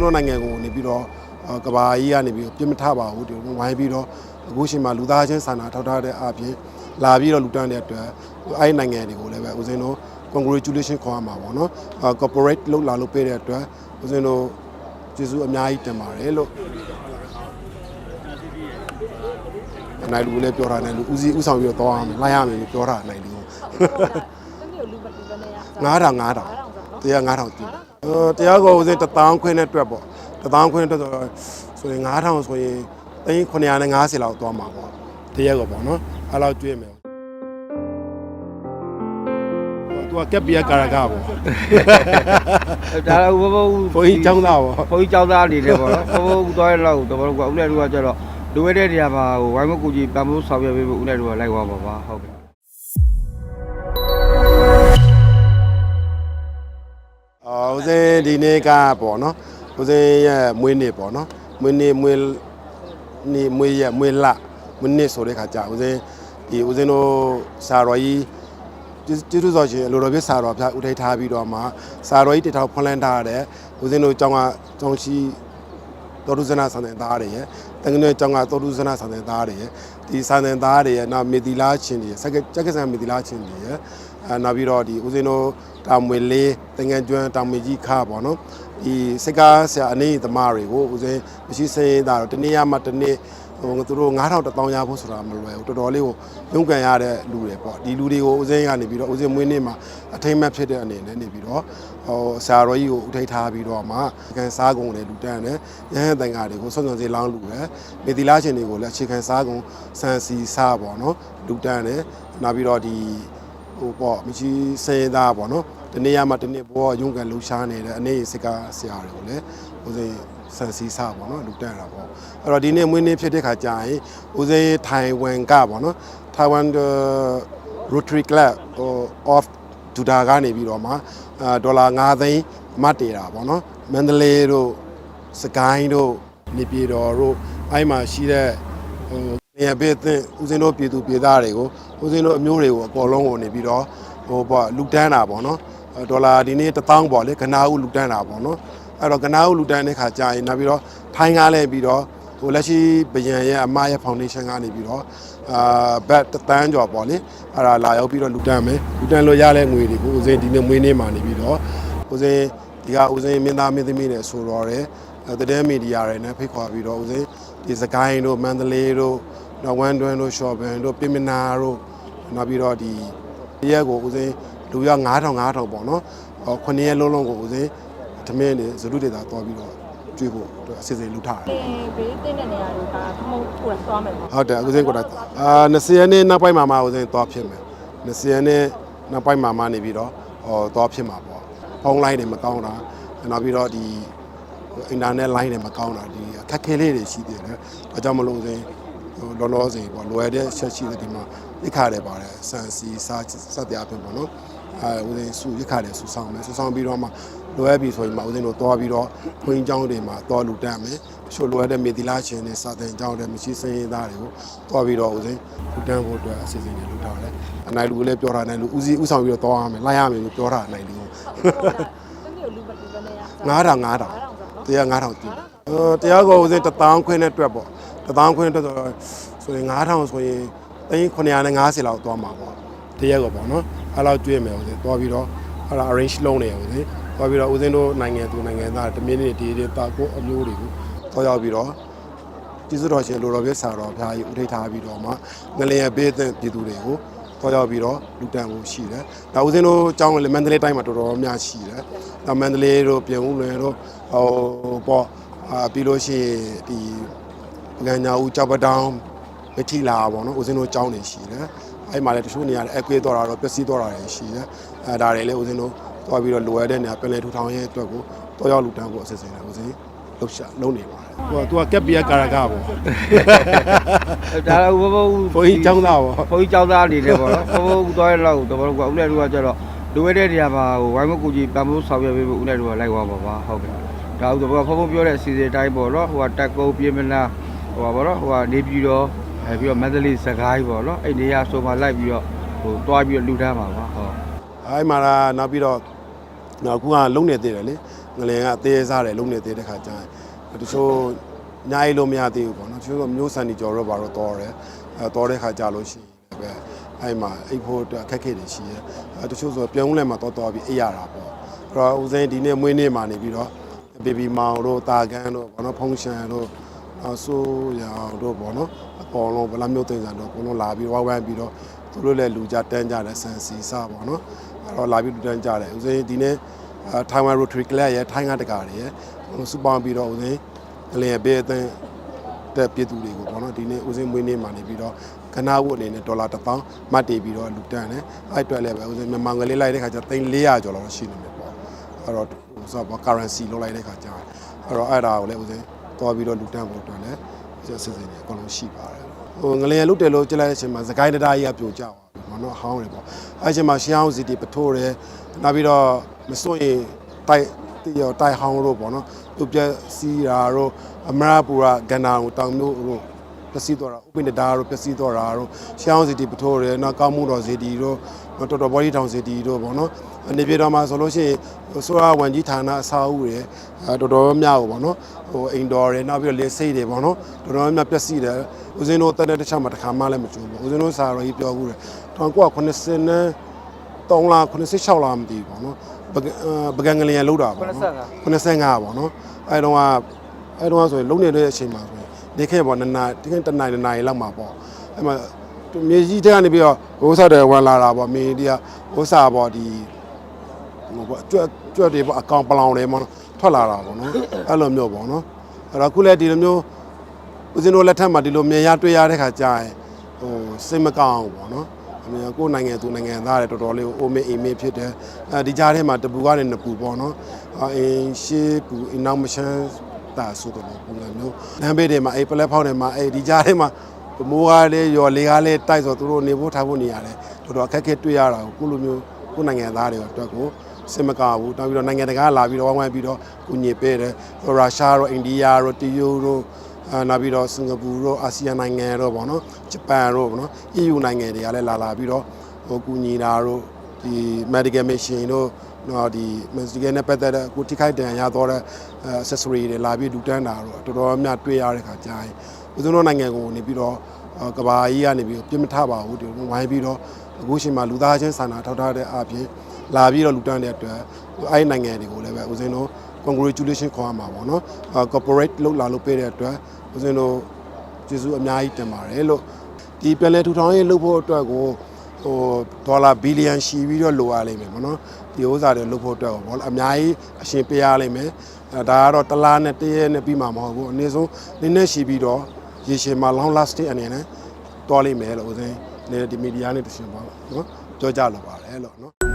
ကျွန်တော်နိုင်ငံကိုနေပြီးတော့အာကဘာကြီးကနေပြီးတော့ပြစ်မထပါဘူးဒီလိုဝိုင်းပြီးတော့အခုချိန်မှာလူသားချင်းစာနာထောက်ထားတဲ့အပြင်လာပြီးတော့လူတန်းတဲ့အတွက်အဲ့ဒီနိုင်ငံတွေကိုလည်းပဲဦးဇင်းတို့ congratulation ခေါ်ရမှာပေါ့နော်အာ corporate လောက်လာလို့ပေးတဲ့အတွက်ဦးဇင်းတို့ကျေးဇူးအများကြီးတင်ပါတယ်လို့နိုင်လူလည်းပြောတာနိုင်လူဦးစီးဦးဆောင်ပြီးတော့တောင်းရမယ်လိုက်ရမယ်လို့ပြောတာနိုင်လူတမျိုးလူမတူဘဲနဲ့ရ9000 9000တရား9000တည်အဲ တရားကိုဦးစင်း1000ခွင်းနဲ့တွက်ပေါ့1000ခွင်းနဲ့တွက်ဆိုဆိုရင်9000ဆိုရင်သိန်း950လောက်သွားမှာပေါ့တရားကိုပေါ့နော်အဲ့လောက်ကျွေးမယ်သူကကက်ပီယကာရကပေါ့ဒါလည်းဘဘဘုန်းကြီးចောင်းသားပေါ့ဘုန်းကြီးကျောင်းသားအနေနဲ့ပေါ့နော်ဘဘဦးသွားရလောက်တော့ဘတို့ကဦးလည်းတို့ကကျတော့လိုရတဲ့နေရာမှာဟိုဝိုင်းမကူကြီးပံမိုးဆောင်ရွက်ပေးဖို့ဦးလည်းတို့ကလိုက်သွားပါပါဟုတ်ကဲ့ ဦးစင်းဒီနေ့ကပေါ့နော်ဦးစင်းရဲ့မွေးနေ့ပေါ့နော်မွေးနေ့မွေးနေ့မွေးရက်မွေးလမွေးနေ့ဆိုတဲ့ခါကျဦးစင်းဒီဦးစင်းတို့စာတော်ကြီးကျေးဇူးတော်ရှင်လိုတော်ပြစာတော်ဖျားဦးထိပ်ထားပြီးတော့မှစာတော်ကြီးတထောက်ဖွင့်လန်းထားတဲ့ဦးစင်းတို့ကျောင်းကကျောင်းရှိတော်တုဇနာဆန်တဲ့သားတွေရဲ့တန်ငယ်ကျောင်းကတော်တုဇနာဆန်တဲ့သားတွေရဲ့ဒီဆန်တဲ့သားတွေရဲ့နောက်မေတီလာချင်းတွေစက်ကကြက်ကဆန်မေတီလာချင်းတွေရဲ့ အဲနောက်ပြီးတော့ဒီဦးစင်းတို့တာမွေလေးတငယ်ကျွန်းတာမွေကြီးခါပေါ့နော်ဒီစက်ကားဆရာအနေသမားတွေကိုဦးစင်းမရှိစင်းသားတော့တနေ့ရမှတနေ့ဟိုသူတို့9000တထောင်ရဖို့ဆိုတာမလွယ်ဘူးတော်တော်လေးကိုရုန်းကန်ရတဲ့လူတွေပေါ့ဒီလူတွေကိုဦးစင်းကနေပြီးတော့ဦးစင်းမွေးနေ့မှာအထိမ့်မဲ့ဖြစ်တဲ့အနေနဲ့နေပြီးတော့ဟိုဆရာတော်ကြီးကိုဥထိတ်ထားပြီးတော့မှကန်စားကုန်တွေလူတန်းတယ်ရဟန်းတန်ဃာတွေကိုဆွမ်းဆွမ်းစေးလောင်းလူတယ်မေတီလာရှင်တွေကိုလည်းအခြေခံစားကုန်စံစီစားပေါ့နော်လူတန်းတယ်နောက်ပြီးတော့ဒီ ဟိုပေါ့မရှိစေသားပေါ့နော်ဒီနေ့ရမှဒီနေ့ဘောရုန်းကန်လှူရှားနေတဲ့အနေစကားဆရာတွေကိုလည်းဦးစင်းစံစီစားပေါ့နော်လူတန်းတာပေါ့အဲ့တော့ဒီနေ့မွေးနေ့ဖြစ်တဲ့ခါကျရင်ဦးစင်းထိုင်ဝမ်ကပေါ့နော်ထိုင်ဝမ် Rotary Club ဟို of ဒူဒါကနေပြီးတော့မှအာဒေါ်လာ9သိန်းမတ်တေတာပေါ့နော်မန္တလေးတို့စကိုင်းတို့နေပြည်တော်တို့အဲ့မှာရှိတဲ့ဟိုနေ ရာပေးတဲ့ဦးစင်းတို့ပြည်သူပြည်သားတွေကိုဦးစင်းတို့အမျိုးတွေကိုအပေါ်လုံးကိုနေပြီးတော့ဟိုပေါ့လူတန်းတာပေါ့နော်အဲဒေါ်လာဒီနေ့1000ပေါ့လေကနာဦးလူတန်းတာပေါ့နော်အဲ့တော့ကနာဦးလူတန်းတဲ့ခါကြာရင်နောက်ပြီးတော့ထိုင်းကားလဲပြီးတော့ဟိုလက်ရှိဘယံရဲ့အမရဲ့ foundation ကနေပြီးတော့အာဘတ်တသန်းကျော်ပေါ့လေအဲ့ဒါလာရောက်ပြီးတော့လူတန်းမယ်လူတန်းလို့ရတဲ့ငွေတွေကိုဦးစင်းဒီနေ့မွေးနေ့မှာနေပြီးတော့ဦးစင်းဒီကဦးစင်းမင်းသားမင်းသမီးတွေဆိုတော့တယ်အဲတဲ့မီဒီယာတွေနဲ့ဖိတ်ခေါ်ပြီးတော့ဦးစင်းဒီစကိုင်းတို့မန္တလေးတို့ နော်ဝမ်တွန်းတို့ရှော့ဘန်တို့ပြင်မနာတို့နောက်ပြီးတော့ဒီရက်ကိုဦးစင်းလူရ9000 9000ပေါ့နော်ဟောခုနှစ်ရက်လုံးလုံးကိုဦးစင်းဓမင်းတွေဇလူတွေသာတော်ပြီးတော့ကျွေးဖို့အတွက်အစီအစဉ်လုပ်ထားတယ်ဘေးတင်းတဲ့နေရာတွေကခမုတ်ကိုသွားမယ်ပေါ့ဟုတ်တယ်အခုစင်းကိုတာအာ20ရက်နေ့နောက်ပိုင်းမှာမှဦးစင်းသွားဖြစ်မယ်20ရက်နေ့နောက်ပိုင်းမှာမှနေပြီးတော့ဟောသွားဖြစ်မှာပေါ့ဖုန်းလိုင်းတွေမကောင်းတာနောက်ပြီးတော့ဒီအင်တာနက်လိုင်းတွေမကောင်းတာဒီအခက်ခဲလေးတွေရှိသေးတယ်ဒါကြောင့်မလို့ဦးစင်း ဟိုလောလောဆယ်ပေါ့လွယ်တဲ့ချက်ရှိတဲ့ဒီမှာရိခါတယ်ပါတယ်ဆန်စီစားစက်တရားပြင်ပေါ့နော်အဲဦးဇင်းစုရိခါတယ်စုဆောင်မယ်စုဆောင်ပြီးတော့မှလွယ်ပြီဆိုရင်မှဦးဇင်းတို့သွားပြီးတော့ဘုန်းကြီးကျောင်းတွေမှာသွားလူတက်မယ်ချို့လွယ်တဲ့မေတီလာရှင်တွေစာသင်ကျောင်းတွေမရှိစင်းရသားတွေကိုသွားပြီးတော့ဦးဇင်းလူတက်ဖို့အတွက်အစီအစဉ်တွေလုပ်ထားတယ်အနိုင်လူလည်းပြောတာနိုင်လူဦးစီးဦးဆောင်ပြီးတော့သွားရမယ်လိုက်ရမယ်လို့ပြောတာနိုင်လူ9000 9000တရား9000ကျင်းတရားကောဦးဇင်း1000ခွင်းနဲ့အတွက်ပေါ့ 1000ခွင်းနဲ့တွက်ဆိုရင်9000ဆိုရင်သိန်း950လောက်သွားမှာပေါ့တရားကိုပေါ့နော်အဲ့လောက်ကျွေးမယ်ဦးစင်းသွားပြီးတော့အဲ့ဒါ arrange လုပ်နေရဦးစင်းသွားပြီးတော့ဦးစင်းတို့နိုင်ငံသူနိုင်ငံသားတမင်းတွေဒီတွေတာကိုအမျိုးတွေကိုသွားရောက်ပြီးတော့ကျေးဇူးတော်ရှင်လိုတော်ပြဆရာတော်ဘုရားကြီးဥထိတ်ထားပြီးတော့မှငလျင်ဘေးတဲ့ပြည်သူတွေကိုသွားရောက်ပြီးတော့လူတန်ဖို့ရှိတယ်။ဒါဦးစင်းတို့ကျောင်းလည်းမန္တလေးတိုင်းမှာတော်တော်များရှိတယ်။ဒါမန္တလေးတို့ပြင်ဦးလွင်တို့ဟိုပေါ့အာပြီးလို့ရှိရင်ဒီ ပကံညာဦးကြောက်ပတောင်းမထီလာပေါ့နော်ဦးစင်းတို့ကျောင်းနေရှိတယ်။အဲ့မှာလည်းတချို့နေရာအကွေးတော်တာတော့ပျက်စီးတော်တာတွေရှိတယ်။အဲဒါတွေလည်းဦးစင်းတို့သွားပြီးတော့လိုရတဲ့နေရာပြန်လည်ထူထောင်ရေးအတွက်ကိုတော့ရောက်လူတန်းဖို့အစီအစဉ်တွေဦးစင်းလှုပ်ရှားလုပ်နေပါတယ်။ဟိုကသူကကက်ပီယကာရကပေါ့ဒါလည်းဘဘဦးဘုန်းကြီးကျောင်းသားပေါ့ဘုန်းကြီးကျောင်းသားအနေနဲ့ပေါ့နော်ဘဘဦးသွားရလောက်တော့ဘတို့ကဦးလည်းတို့ကကျတော့လိုရတဲ့နေရာမှာဟိုဝိုင်းမကူကြီးပံမိုးဆောင်ရွက်ပေးဖို့ဦးလည်းတို့ကလိုက်သွားပါပါဟုတ်ကဲ့ဒါဥတော့ဘဘဖုန်းဖုန်းပြောတဲ့အစီအစဉ်တိုင်းပေါ့နော်ဟိုကတက်ကုန်းပြင်းမနာ ဟိုပါပေါ့နော်ဟိုကနေပြီးတော့အဲပြီးတော့မန္တလေးစကိုင်းပေါ့နော်အဲ့နေရာဆိုမှလိုက်ပြီးတော့ဟိုတွားပြီးတော့လူတန်းပါပါဟုတ်အဲ့မှာလာနောက်ပြီးတော့နောက်အခုကလုံနေသေးတယ်လေငလင်ကအသေးစားတယ်လုံနေသေးတဲ့ခါကျရင်တချို့ညာရီလို့မရသေးဘူးပေါ့နော်တချို့တော့မျိုးစံနေကြော်တော့ဘာတော့တော်တယ်အဲတော်တဲ့ခါကြလို့ရှိရင်လည်းပဲအဲ့မှာအိတ်ဖို့အတွက်အခက်အခဲတွေရှိတယ်အဲတချို့ဆိုပြုံးလဲမှာတော်တော်ပြီးအိပ်ရတာပေါ့အဲ့တော့ဦးစင်းဒီနေ့မွေးနေ့မှာနေပြီးတော့ဘေဘီမောင်တို့တာကန်တို့ဘောနော်ဖုန်ရှင်တို့ အဆိုးရအောင်တို့ဘောနော်အကောင်လုံးဗလာမျိုးသိန်းစံတို့အကုန်လုံးလာပြီးဝိုင်းဝိုင်းပြီးတော့သူတို့လည်းလူကြတန်းကြတယ်ဆန်စီစားပေါ့နော်အဲ့တော့လာပြီးလူတန်းကြတယ်ဦးစင်းဒီနေ့အဲထိုင်ဝမ် Rotary Club ရဲ့ထိုင်းကတကာတွေရဲ့စူပေါင်းပြီးတော့ဦးစင်းအလျင်ဘေးအသင်းတဲ့ပြည်သူတွေကိုပေါ့နော်ဒီနေ့ဦးစင်းမွေးနေ့မှာနေပြီးတော့ကနာဝတ်အနေနဲ့ဒေါ်လာ1000မှတ်တည်ပြီးတော့လူတန်းတယ်အဲ့အတွက်လည်းပဲဦးစင်းမြန်မာငွေလေးလိုက်တဲ့ခါကျ3400ကျော်လောက်ရှိနေမယ်ပေါ့အဲ့တော့ဟိုဆိုတော့ currency လောက်လိုက်တဲ့ခါကျရင်အဲ့တော့အဲ့ဒါကိုလည်းဦးစင်း တော်ပြီးတော့လူတန်းဖို့အတွက်လည်းစစ်စစ်နေအကုန်လုံးရှိပါတယ်ဟိုငလျင်လုတ်တယ်လို့ကြည့်လိုက်တဲ့အချိန်မှာသခိုင်းတရားကြီးကပြိုကျသွားပြီပေါ့နော်ဟောင်းတယ်ပေါ့အဲ့အချိန်မှာရှမ်းအောင်စီတီပထိုးတယ်နောက်ပြီးတော့မစွန့်ရင်တိုက်တီရောတိုက်ဟောင်းတို့ပေါ့နော်သူပြက်စီးတာတို့အမရပူရဂန္နာကိုတောင်မျိုးတို့ပျက်စီးသွားတာဥပိန္ဒတာတို့ပျက်စီးသွားတာတို့ရှမ်းအောင်စီတီပထိုးတယ်နောက်ကောင်းမှုတော်စီတီတို့ တော်တော်ဘော်ဒီထောင်စီတီတို့ပေါ့နော်အနေပြေတော်မှာဆိုလို့ရှိရင်ဆိုရဝန်ကြီးဌာနအစာအုပ်တွေအဲတော်တော်များကိုပေါ့နော်ဟိုအိမ်တော်တွေနောက်ပြီးတော့လေစိတ်တွေပေါ့နော်တော်တော်များများပျက်စီးတယ်ဦးဇင်းတို့တက်တဲ့တစ်ချက်မှာတစ်ခါမှလည်းမကြုံဘူးဦးဇင်းတို့စာတော်ကြီးပြောဘူးတယ်1990နဲ့3လား96လားမသိဘူးပေါ့နော်ပကပကံငလျင်လောက်တာပေါ့နော်85ပေါ့နော်အဲတုန်းကအဲတုန်းကဆိုရင်လုံနေတဲ့အချိန်မှာဆိုရင်နေခဲ့ပေါ့နနာတကယ်တနိုင်တနိုင်လောက်မှာပေါ့အဲမှာ မြေကြီးတဲ့ကနေပြီးတော့ဟိုးစားတယ်ဝင်လာတာပေါ့မင်းဒီကဟိုးစားပေါ့ဒီဟိုပေါ့ကြွက်ကြွက်တွေပေါ့အကောင်ပလောင်တွေပေါ့နော်ထွက်လာတာပေါ့နော်အဲ့လိုမျိုးပေါ့နော်အဲ့တော့ခုလည်းဒီလိုမျိုးဦးဇင်းတို့လက်ထက်မှာဒီလိုမြင်ရတွေ့ရတဲ့ခါကြာရင်ဟိုစိတ်မကောင်းဘူးပေါ့နော်အမေကိုယ်နိုင်ငံသူနိုင်ငံသားတွေတော်တော်လေးကိုအိုမေအိမ်မေဖြစ်တယ်အဲဒီကြားထဲမှာတပူကနေနှစ်ပူပေါ့နော်အင်းရှေးပူအနောက်မရှမ်းတာဆိုတော့ပုံစံမျိုးလမ်းဘေးတွေမှာအဲ့ပလက်ဖောက်တွေမှာအဲ့ဒီကြားထဲမှာ မိုးကားလေးရောလေကားလေးတိုက်ဆိုသူတို့နေဖို့ထားဖို့နေရတယ်တော်တော်အခက်အခဲတွေ့ရတာကိုကိုလိုမျိုးကိုယ်နိုင်ငံသားတွေအတွက်ကိုစင်မကဘူးနောက်ပြီးတော့နိုင်ငံတကာလာပြီးတော့ဝိုင်းဝိုင်းပြီးတော့ကုညီပေးတယ်ရုရှားတို့အိန္ဒိယတို့တရုတ်တို့အာနောက်ပြီးတော့စင်ကာပူတို့အာဆီယံနိုင်ငံတို့ပေါ့နော်ဂျပန်တို့ပေါ့နော် EU နိုင်ငံတွေကလည်းလာလာပြီးတော့ဟိုကုညီတာတို့ဒီ medical machine တို့နော်ဒီ medical နဲ့ပတ်သက်တဲ့ကိုထိခိုက်ဒဏ်ရာရတော့တဲ့ accessory တွေလာပြီးလူတန်းတာတို့တော်တော်များတွေ့ရတဲ့ခါကြာရင် ဦးဇင်းတို့နိုင်ငံကိုနေပြီးတော့ကဘာကြီးကနေပြီးပြစ်မထပါဘူးဒီဝိုင်းပြီးတော့အခုချိန်မှာလူသားချင်းစာနာထောက်ထားတဲ့အပြင်လာပြီးတော့လူတန်းတဲ့အတွက်အဲ့ဒီနိုင်ငံတွေကိုလည်းပဲဦးဇင်းတို့ congratulation ခေါ်ရမှာပေါ့နော် corporate လောက်လာလို့ပေးတဲ့အတွက်ဦးဇင်းတို့ကျေးဇူးအများကြီးတင်ပါတယ်လို့ဒီပြန်လည်ထူထောင်ရေးလုပ်ဖို့အတွက်ကိုဟိုဒေါ်လာဘီလီယံရှိပြီးတော့လိုရလိမ့်မယ်ပေါ့နော်ဒီဥစ္စာတွေလုပ်ဖို့အတွက်ကိုပေါ့အများကြီးအရှင်ပေးရလိမ့်မယ်အဲဒါကတော့တစ်လားနဲ့တစ်ရက်နဲ့ပြီးမှာမဟုတ်ဘူးအနည်းဆုံးနည်းနည်းရှိပြီးတော့ ရေရှည်မှာ long lasting အနေနဲ့တော်လိမ့်မယ်လို့ဦးဇင်းဒီမီဒီယာနဲ့တရှင်ပေါ့နော်ပြောကြလိုပါတယ်လို့နော်